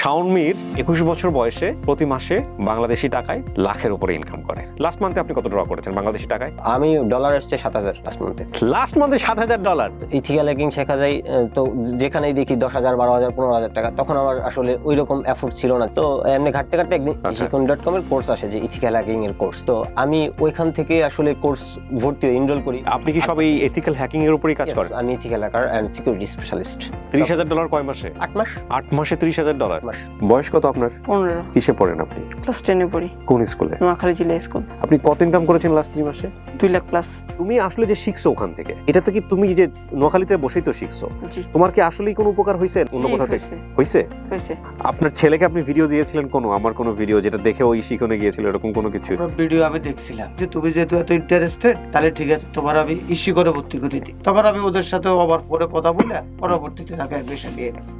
শাওন মির একুশ বছর বয়সে প্রতি মাসে বাংলাদেশি টাকায় লাখের উপরে ইনকাম করে। লাস্ট মান্থে আপনি কত ড্র করেছেন বাংলাদেশি টাকায়? আমি ডলার এসছে সাত হাজার লাস্ট মান্থে লাস্ট মান্থে সাত হাজার ডলার ইথিক্যাল হ্যাকিং শেখা যায় তো যেখানেই দেখি দশ হাজার বারো হাজার পনেরো হাজার টাকা তখন আমার আসলে ওই রকম এফোর্ট ছিল না। তো এমনি ঘাটতে ঘাটতে একদিন আচ্ছা। ডট কম এর কোর্স আসে যে ইথিক্যাল হ্যাকিং এর কোর্স তো আমি ওইখান থেকে আসলে কোর্স ভর্তি হয়ে এনরোল করি। আপনি কি সব এই এথিক্যাল হ্যাকিং এর উপরেই কাজ করেন? আমি ethical hacker and security specialist ত্রিশ হাজার ডলার কয় মাসে? আট মাস। আট মাসে ত্রিশ হাজার ডলার বয়স? কত আপনার? পনেরো। কিসে পড়েন আপনি? ক্লাস টেনে পড়ি। কোন স্কুলে? নোয়াখালী জেলা স্কুল। আপনি কত ইনকাম করেছেন লাস্ট দুই মাসে? দুই লাখ প্লাস তুমি আসলে যে শিখছো ওখান থেকে এটা তো কি তুমি যে নোয়াখালীতে বসেই তো শিখছো তোমার কি আসলেই কোনো উপকার হয়েছে অন্য কোথাও থেকে? হয়েছে, আপনার ছেলেকে আপনি ভিডিও দিয়েছিলেন কোনো? আমার কোনো ভিডিও যেটা দেখে ওই শিখনে গিয়েছিল এরকম কোনো কিছু? ভিডিও আমি দেখছিলাম যে তুমি যেহেতু এত ইন্টারেস্টেড তাহলে ঠিক আছে তোমার আমি ইস্যু করে ভর্তি করে দিই। তখন আমি ওদের সাথে আবার পরে কথা বলে পরবর্তীতে তাকে অ্যাডমিশন নিয়ে গেছি।